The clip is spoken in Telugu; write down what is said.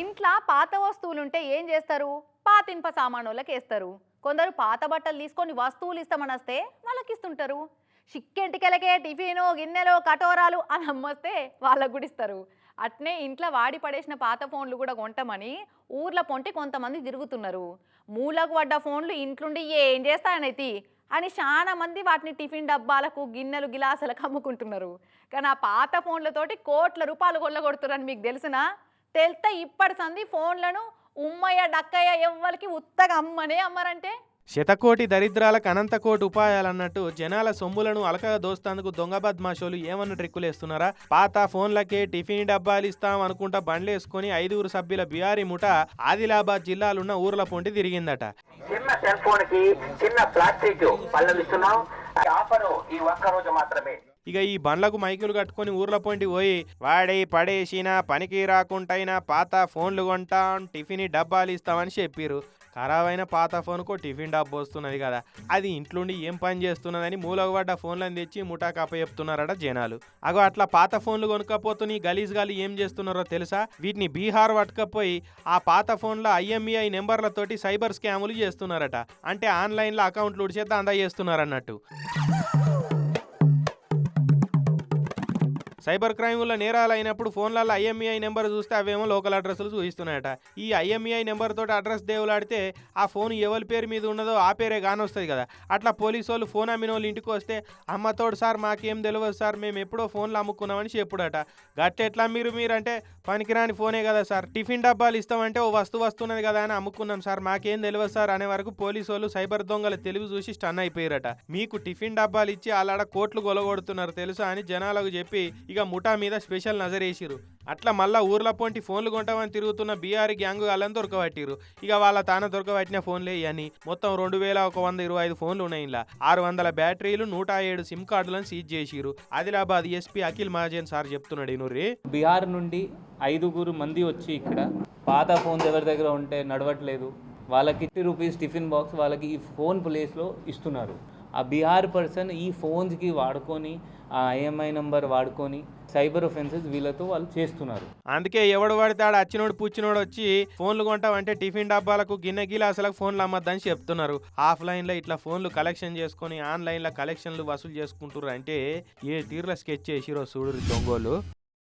ఇంట్లో పాత వస్తువులుంటే ఏం చేస్తారు? పాత ఇనుప సామానులకు వేస్తారు కొందరు పాత బట్టలు తీసుకొని వస్తువులు ఇస్తామని వస్తే వాళ్ళకి ఇస్తుంటారు చిక్కెంటికెలకే టిఫిను గిన్నెలు కటోరాలు అని అమ్మస్తే వాళ్ళకు కూడా ఇస్తారు అట్నే ఇంట్లో వాడి పడేసిన పాత ఫోన్లు కూడా కొంటామని ఊర్ల పొంటి కొంతమంది తిరుగుతున్నారు. మూలకు పడ్డ ఫోన్లు ఇంట్లుండి ఏం చేస్తానైతి అని చాలా మంది వాటిని టిఫిన్ డబ్బాలకు గిన్నెలు గిలాసులకు అమ్ముకుంటున్నారు. కానీ ఆ పాత ఫోన్లతోటి కోట్ల రూపాయలు కొల్లగొడుతున్నారని మీకు తెలుసునా తెలితే ఇప్పటి సంది ఫోన్లను ఉమ్మయ్య డక్కయ్య ఎవ్వరికి ఉత్తగా అమ్మనే అమ్మరంటే? శతకోటి దరిద్రాలకు అనంతకోటి ఉపాయాలన్నట్టు జనాల సొమ్ములను అలకగా దోస్తందుకు దొంగ బద్మాషోలు ఏమన్నా ట్రిక్కులేస్తున్నారా పాత ఫోన్లకే టిఫిన్ డబ్బాలు ఇస్తాం అనుకుంటా బండ్లేసుకొని ఐదుగురు సభ్యుల బిహారీ ముఠ ఆదిలాబాద్ జిల్లాలున్న ఊర్ల పొంటి తిరిగిందట. చిన్న సెల్ ఫోన్కి చిన్న ప్లాస్టిక్ ఆఫరు ఈ ఒక్క రోజు మాత్రమే. ఇక ఈ బండ్లకు మైకులు కట్టుకొని ఊర్ల పొంటి పోయి వాడి పడేసిన పనికి రాకుంటైనా పాత ఫోన్లు కొంటాం టిఫిన్ డబ్బాలు ఇస్తామని చెప్పిర్రు. అయిన పాత ఫోన్కు టిఫిన్ డబ్బు వస్తున్నది కదా. అది ఇంట్లోండి ఏం పని చేస్తున్నదని మూలకు పడ్డ ఫోన్లను తెచ్చి ముఠాకాప చెప్తున్నారట జనాలు. అగో అట్లా పాత ఫోన్లు కొనుక్కపోతుని గలీజ్ గాలి ఏం చేస్తున్నారో తెలుసా? వీటిని బీహార్ పట్టుకపోయి ఆ పాత ఫోన్ల ఐఎంఈఐ నెంబర్లతోటి సైబర్ స్కాములు చేస్తున్నారట. అంటే ఆన్లైన్లో అకౌంట్లు ఉడిచేద్దా అందా చేస్తున్నారన్నట్టు. సైబర్ క్రైమ్ల నేరాలు అయినప్పుడు ఫోన్లలో ఐఎంఈఐ నెంబర్ చూస్తే అవేమో లోకల్ అడ్రస్లు చూపిస్తున్నాయట. ఈ ఐఎంఈఐ నెంబర్ తోటి అడ్రస్ దేవులాడితే ఆ ఫోన్ ఎవరి పేరు మీద ఉన్నదో ఆ పేరే కానొస్తుంది కదా. అట్లా పోలీసు వాళ్ళు ఫోన్ అమ్మిన వాళ్ళు ఇంటికి వస్తే అమ్మతోడు సార్ మాకేం తెలియదు సార్ మేము ఎప్పుడో ఫోన్లు అమ్ముకున్నామని చెప్పుడట. గట్టెట్లా మీరు మీరంటే పనికిరాని ఫోనే కదా సార్. టిఫిన్ డబ్బాలు ఇస్తామంటే ఓ వస్తువు వస్తున్నది కదా అని అమ్ముకున్నాం సార్. మాకేం తెలియదు సార్ అనే వరకు పోలీసు వాళ్ళు సైబర్ దొంగల తెలివి చూసి స్టన్ అయిపోయారట. మీకు టిఫిన్ డబ్బాలు ఇచ్చి అలాడ కోట్లు గొలగొడుతున్నారు తెలుసా అని జనాలకు చెప్పి ఇక ముఠా మీద స్పెషల్ నజరేసిరు అట్లా మళ్ళా ఊర్లో పోంటి ఫోన్లు కొంటామని తిరుగుతున్న బీఆర్ గ్యాంగ్ వాళ్ళని దొరకబట్టిరు ఇక వాళ్ళ తాన దొరకబట్టిన ఫోన్లే అని మొత్తం రెండు వేల ఒక వంద ఇరవై ఐదు ఫోన్లు ఉన్నాయి ఇలా ఆరు వందల బ్యాటరీలు నూట ఏడు సిమ్ కార్డులను సీజ్ చేసిరు ఆదిలాబాద్ ఎస్పీ అఖిల్ మహాజన్ సార్ చెప్తున్నాడు ఇనుర్రి బీహార్ నుండి ఐదుగురు మంది వచ్చి ఇక్కడ పాత ఫోన్స్ ఎవరి దగ్గర ఉంటే నడవట్లేదు. వాళ్ళకి ఫిఫ్టీ రూపీస్ టిఫిన్ బాక్స్ వాళ్ళకి ఈ ఫోన్ ప్లేస్లో ఇస్తున్నారు. ఆ బీహార్ పర్సన్ ఈ ఫోన్స్కి వాడుకొని ఆ ఐఎంఐ నంబర్ వాడుకొని సైబర్ ఒఫెన్సెస్ వీళ్ళతో వాళ్ళు చేస్తున్నారు. అందుకే ఎవడు పడితే ఆడ అచ్చినోడు పుచ్చినోడు వచ్చి ఫోన్లు కొంటామంటే టిఫిన్ డబ్బాలకు గిన్నె గిలాసులకు ఫోన్లు అమ్మద్దని చెప్తున్నారు. ఆఫ్లైన్లో ఇట్లా ఫోన్లు కలెక్షన్ చేసుకొని ఆన్లైన్లో కలెక్షన్లు వసూలు చేసుకుంటారు అంటే ఏ తీరులో స్కెచ్ చేసిరో చూడు దొంగోలు